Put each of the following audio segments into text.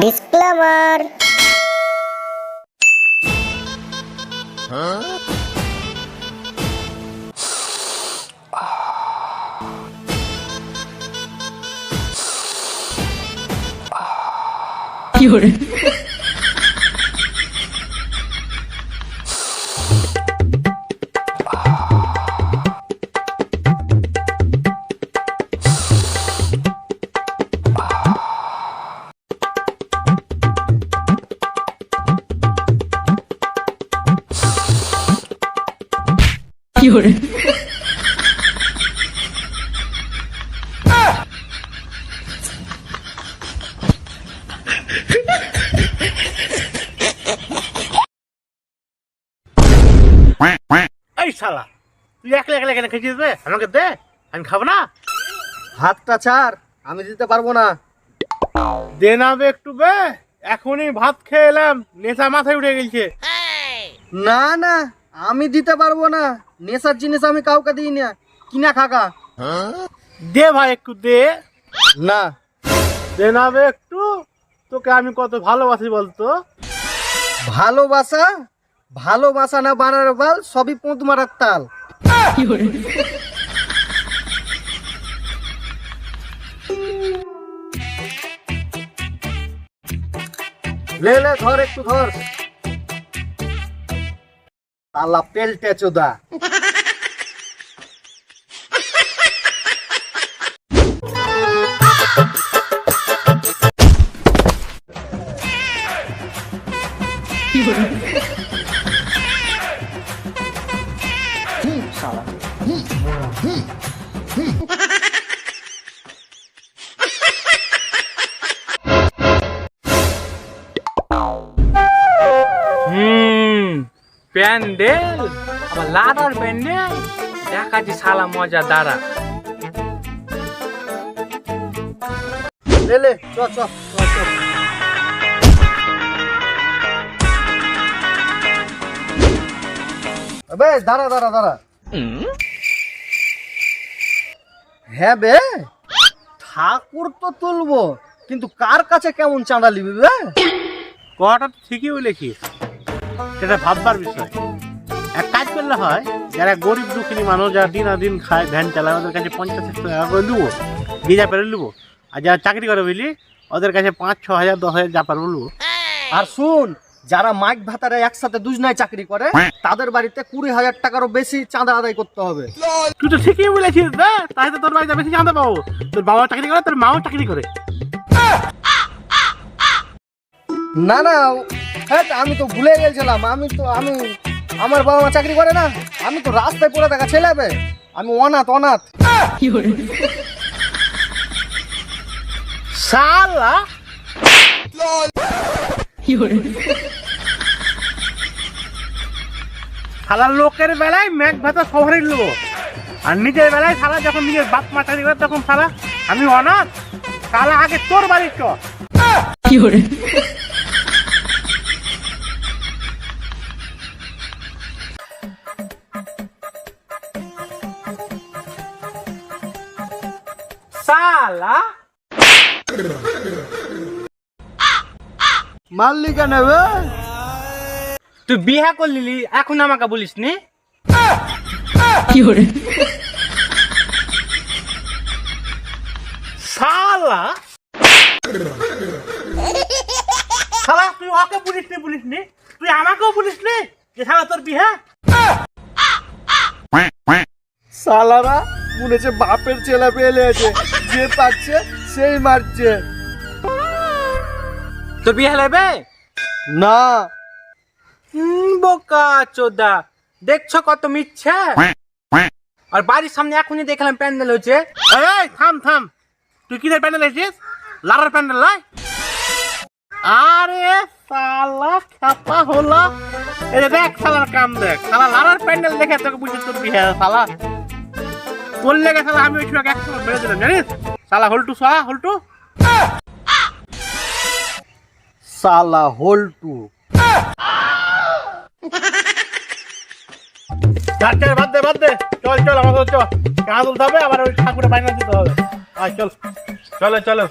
Disclaimer এই শালা তুই একলা একলা কেন খেয়েছিস রে? আমাকে দে আমি খাব না? ভাতটা ছাড় আমি দিতে পারব না। দে না বে একটু বে এখনই ভাত খেয়ে এলাম নেশা মাথায় উঠে গেছে। না না আমি দিতে পারব না। নেশার জিনিস আমি কাউকে দিই না। কিনা খাকা দে ভাই একটু দে। না। দে না বে একটু। তোকে আমি কত ভালোবাসি বলতো? ভালোবাসা? ভালোবাসা না বানার বাল সবই পুঁত মারার তাল। লে লে ধর একটু ধর। তালা পেলটে চোদা। প্যান্ডেল? আবার লাদার প্যান্ডেল দেখাচ্ছি শালা মজা দাঁড়া। লে চ চ আবে দাঁড়া দাঁড়া দাঁড়া। হ্যাঁ বে ঠাকুর তো তুলবো কিন্তু কার কাছে কেমন চাঁদা নিবি বে? কথাটা তো ঠিকই বলেছিস। সেটা ভাববার বিষয়। এক কাজ করলে হয় যারা গরিব দুঃখিনী মানুষ যারা দিন দিন খায় ভ্যান চালায় ওদের কাছে পঞ্চাশ একশো টাকা করে নেব গিজা পেরে নেব আর যারা চাকরি করে বুঝলি ওদের কাছে পাঁচ ছ হাজার দশ হাজার যা পারব নেব আর শুন যারা মাইক ভাতারে একসাথে দুজনায় চাকরি করে তাদের বাড়িতে কুড়ি হাজার টাকারও বেশি চাঁদা আদায় করতে হবে। তুই তো ঠিকই বলেছিস রে তাই তো তোর বাড়িতে বেশি চাঁদা পাবো। তোর বাবা চাকরি করে তোর মাও চাকরি করে। না না হ্যাঁ আমি তো ভুলে গেছিলাম। আমি তো আমি আমার বাবা মা চাকরি করে না। আমি তো রাস্তায় পড়ে থাকা ছেলে বে। আমি অনাথ অনাথ। শালা! শালা লোকের বেলায় ম্যাগ ভাতা সবারই লোক আর নিজের বেলায় শালা যখন নিজের বাপ মা চাকরি করে তখন শালা আমি অনাথ। শালা আগে তোর বাড়ি চ শালা মারলি কেন বে তুই বিহা করলি এখন আমাকে বলিস নি? শালা। শালা তুই ওকে বলিস নি বলিস নি? তুই আমাকেও বলিস নি যে শালা তোর বিহা? সালারা মনে হচ্ছে বাপের ছেলে পেয়ে আছে যে পাচ্ছে সেই মারছে। তোর বিহা লেবে না। বোকা চোদা। দেখছ কত মিথ্যা? আর বাড়ির সামনে এখনই দেখলাম প্যান্ডেল হচ্ছে এই থাম থাম। তুই কিসের প্যান্ডেল এসেছিস লারার প্যান্ডেল নয় আরে শালা খাপা হলো। এই দেখ শালার কাম দেখ। শালা লারার প্যান্ডেল দেখে তোকে বুঝে তোর শালা তোর লেগে শালা আমি ওই সময় একসময় মেরে দিলাম জানিস? শালা হল্টু সা হল্টু। সালা হোল্টু। ডাক্তার বাদ দে বাদ দে। চল চল আমাদের চল। কাজ তুলতে হবে? আবার ওই ঠাকুরের বাইনা দিতে হবে। আয় চল। চলো চলো।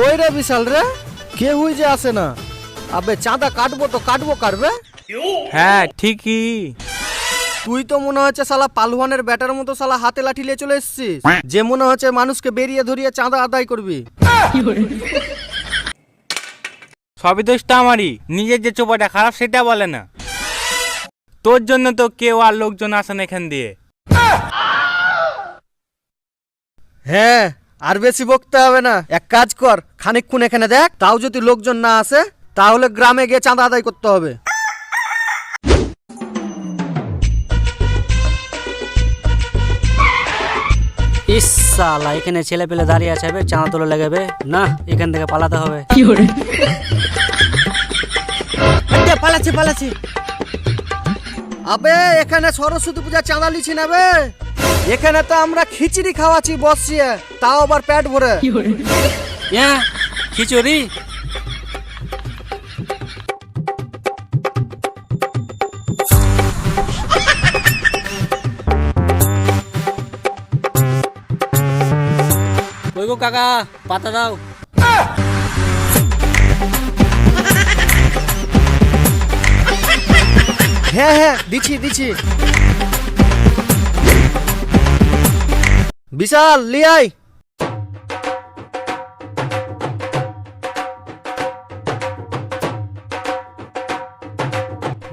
কই রে বিশাল রে কেউই যে আসে না। আবে চাঁদা কাটবো তো কাটবো কাটবে হ্যাঁ ঠিকই। তুই তো মনে হচ্ছে শালা পালুয়ানের ব্যাটার মতো শালা হাতে লাঠি নিয়ে চলে এসেছিস। যে মনে হচ্ছে মানুষকে বেরিয়ে ধরিয়ে চাঁদা আদায় করবি। সবই দোষটা আমারই নিজের যে চোপাটা খারাপ সেটা বলে না। তোর জন্য তো কেউ আর লোকজন আসে না এখান দিয়ে। হ্যাঁ আর বেশি বকতে হবে না। এক কাজ কর খানিকক্ষণ এখানে দেখ তাও যদি লোকজন না আসে তাহলে গ্রামে গিয়ে চাঁদা আদায় করতে হবে। ইস সালা এখানে ছেলে পেলে দাঁড়িয়ে আছে চাঁদা তোলা লাগাবে না এখান থেকে পালাতে হবে। পালাচ্ছি পালাচ্ছি। আবে এখানে সরস্বতী পূজা চাঁদা লিছি না বে এখানে তো আমরা খিচড়ি খাওয়াচ্ছি বসিয়ে তাও আবার পেট ভরে। হ্যাঁ খিচুড়ি? কাকা পাতা দাও। হ্যাঁ হ্যাঁ দিছি দিছি বিশাল লিয়াই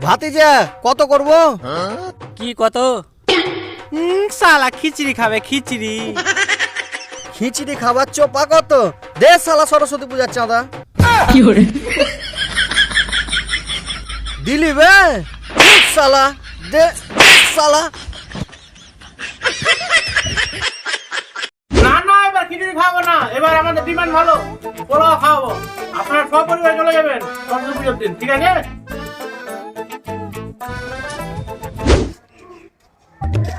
ভাতিজা কত করব? কি কত? শালা খিচড়ি খাবে খিচড়ি। খিচড়ি খাবার চোপা কত? দে সালা সরস্বতী পূজার চাঁদা। দিলি বে? সালা দে সালা না না এবার খিচুড়ি খাব না। এবার আমাদের ডিমান্ড ভালো। পোলাও খাওয়াবো। আপনারা সপরিবার চলে যাবেন সরস্বতী পুজোর দিন ঠিক আছে?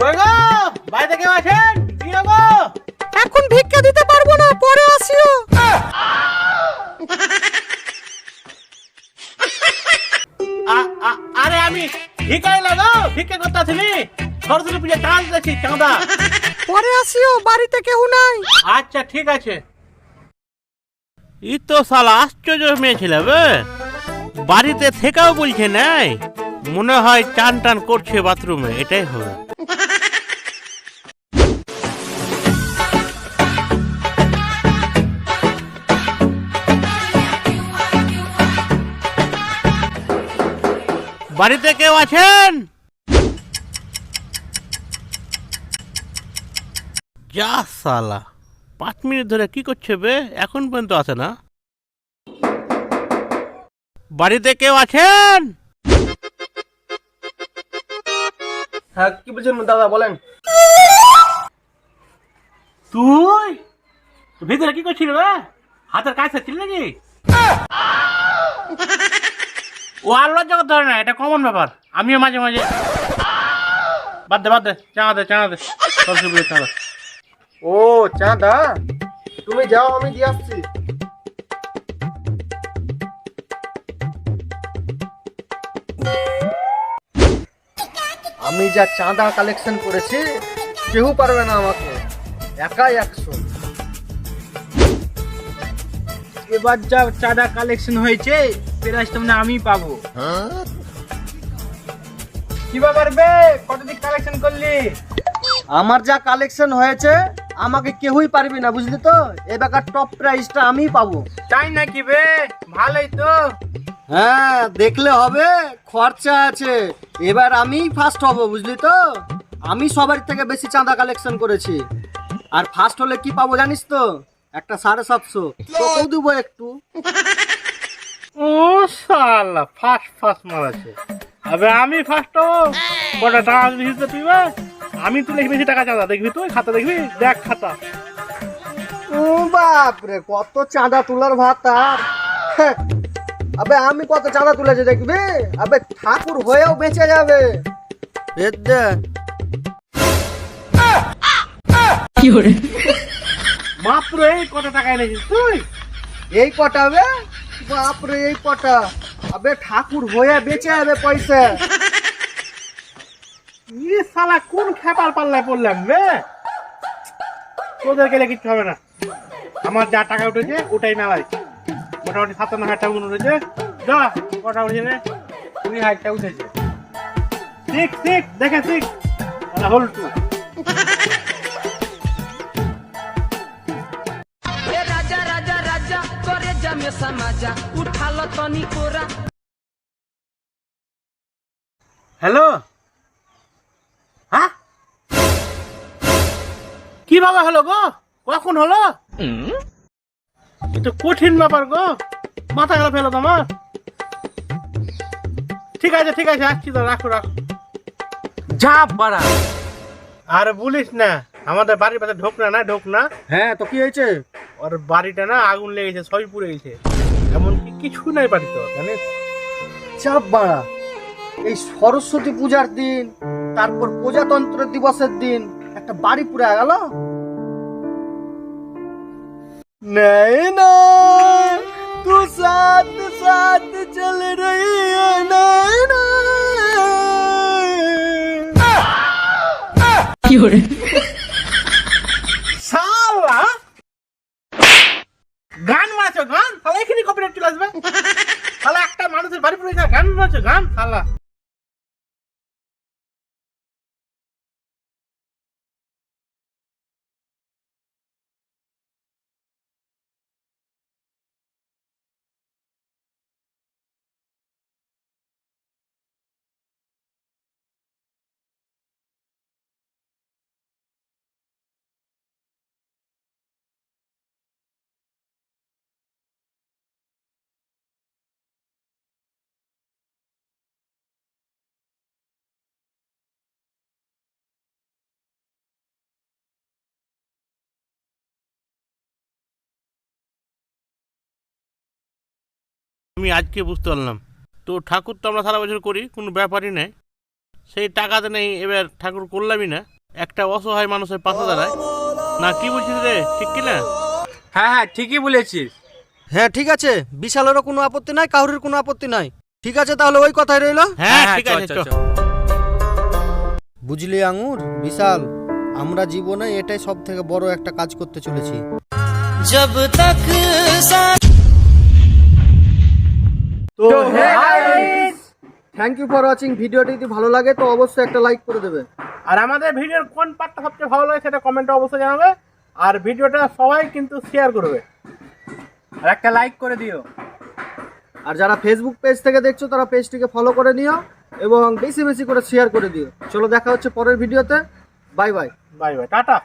কই গো? বাড়িতে কেউ আছেন? কি গো? এখন ভিক্ষা দিতে পারব না। ভিকাই লাগো ভিক্ষা করতে আসিনি সরস্বতী পুজো চাঁদ। পরে আসিও বাড়িতে কেউ নাই। আচ্ছা ঠিক আছে। ই তো শালা আশ্চর্য মেয়ে ছিল বে। বাড়িতে থেকেও বলছে নাই। মনে হয় টান টান করছে বাথরুমে এটাই হবে। বাড়িতে কেউ আছেন? যা সালা। পাঁচ মিনিট ধরে কি করছে বে? এখন পর্যন্ত আসে না? বাড়িতে কেউ আছেন? হ্যাঁ কি বলছেন দাদা বলেন। তুই? ভিতরে কি করছিস বে? হাতের কাজ ছিল নাকি? ও লজ্জা করতে হবে না, এটা কমন ব্যাপার। আমিও মাঝে মাঝে বাদ দে বাদ দে, চাঁদা দে চাঁদা দে। চাঁদা ও, চাঁদা, তুমি যাও, আমি দিয়ে আসছি। আমি যা চাঁদা কালেকশন করেছি, কেউ পারবে না আমাকে। একাই একশো। এবার যা চাঁদা কালেকশন হয়েছে মানে আমি পাবো। কি ব্যাপার বে? কত দিক কালেকশন করলি? আমার যা কালেকশন হয়েছে আমাকে কেউই পারবি না বুঝলি তো? এ এবার টপ প্রাইসটা আমিই পাবো। তাই নাকি বে? ভালোই তো। হ্যাঁ দেখলে হবে খরচা আছে। এবার আমি ফার্স্ট হব বুঝলি তো? আমি সবার থেকে বেশি চাঁদা কালেকশন করেছি। আর ফার্স্ট হলে কি পাবো জানিস তো? একটা সাড়ে সাতশো। দেবো একটু। শালা ফার্স্ট ফার্স্ট মারাছে। আবে আমি ফার্স্ট কটা টাকা দিছিস তুই বে? আমি তুলে বেশি টাকা চাঁদা দেখবি তুই? খাতা দেখবি? দেখ খাতা। ও বাপরে কত চাঁদা তোলার ভাত আর। হ্যাঁ, আবে আমি কত চাঁদা তুলেছি দেখবি? আবে ঠাকুর হয়েও বেঁচে যাবে। এর দে। মাত্র এই কটা টাকা এনেছিস তুই? এই কটা বে? বাপরে এই কটা। আবে ঠাকুর হয়ে বেঁচে যাবে পয়সা। ই শালা, কোন খেপার পাল্লায় পড়লাম বে তোদের গেলে কিচ্ছু হবে না। আমার যা টাকা উঠেছে, ওটাই মেলায়। মোটামুটি সাতান্ন হাজার টাকা উঠেছে। যা, কটা উঠেছে রে? কুড়ি হাজার টাকা উঠেছে। ঠিক ঠিক দেখে ঠিক হোল करे जमे समाजा उठा लो तनी कोरा হ্যালো হ্যাঁ কিভাবে হলো গো কখন হলো এটা কঠিন ব্যাপার গো মাথা গেল ফেলো তোমার ঠিক আছে ঠিক আছে আসছি তো রাখো রাখো যা বাড়া আর বলিস না আমাদের বাড়ির পাশে ঢোক না না ঢোক না হ্যাঁ তো কি হয়েছে ওর বাড়িটা না আগুন লেগেছে সবই পুড়ে গেছে। এমনকি কিছু নাই বাড়িতে জানিস? চাপ বাড়া। এই সরস্বতী পূজার দিন তারপর প্রজাতন্ত্র দিবসের দিন একটা বাড়ি পুড়ে গেল। নেই না তু সাথ সাথ চল নেই না। কি হরে এখানে কপিরাইট চলে আসবে। শালা একটা মানুষের বাড়ি পড়ে গান আছে গান শালা। আমি আজকে বুঝতে পারলাম তো ঠাকুর তো আমরা সারা বছর করি কোনো ব্যাপারই নেই সেই টাকাতে নেই এবার ঠাকুর করলামই না একটা অসহায় মানুষের পাশে দাঁড়ায় না কি বলছিস রে ঠিক কি না হ্যাঁ হ্যাঁ ঠিকই বলেছিস হ্যাঁ ঠিক আছে বিশালেরও কোনো আপত্তি নাই কাউরির কোনো আপত্তি নাই ঠিক আছে তাহলে ওই কথাই রইলো হ্যাঁ ঠিক চ, আছে চ, চ। চ। বুঝলি আঙুর বিশাল আমরা জীবনে এটাই সব থেকে বড় একটা কাজ করতে চলেছি जब तक তো থ্যাংক ইউ ফর ওয়াচিং ভিডিওটি যদি ভালো লাগে তো অবশ্যই একটা লাইক করে দেবে। আর আমাদের ভিডিওর কোন পার্টটা সবচেয়ে ভালো লাগে সেটা কমেন্টে অবশ্যই জানাবে। আর ভিডিওটা সবাই কিন্তু শেয়ার করবে। আর একটা লাইক করে দিও। আর যারা ফেসবুক পেজ থেকে দেখছ তারা পেজটিকে ফলো করে নিও এবং বেশি বেশি করে শেয়ার করে দিও। চলো দেখা হচ্ছে পরের ভিডিওতে bye bye bye bye tata.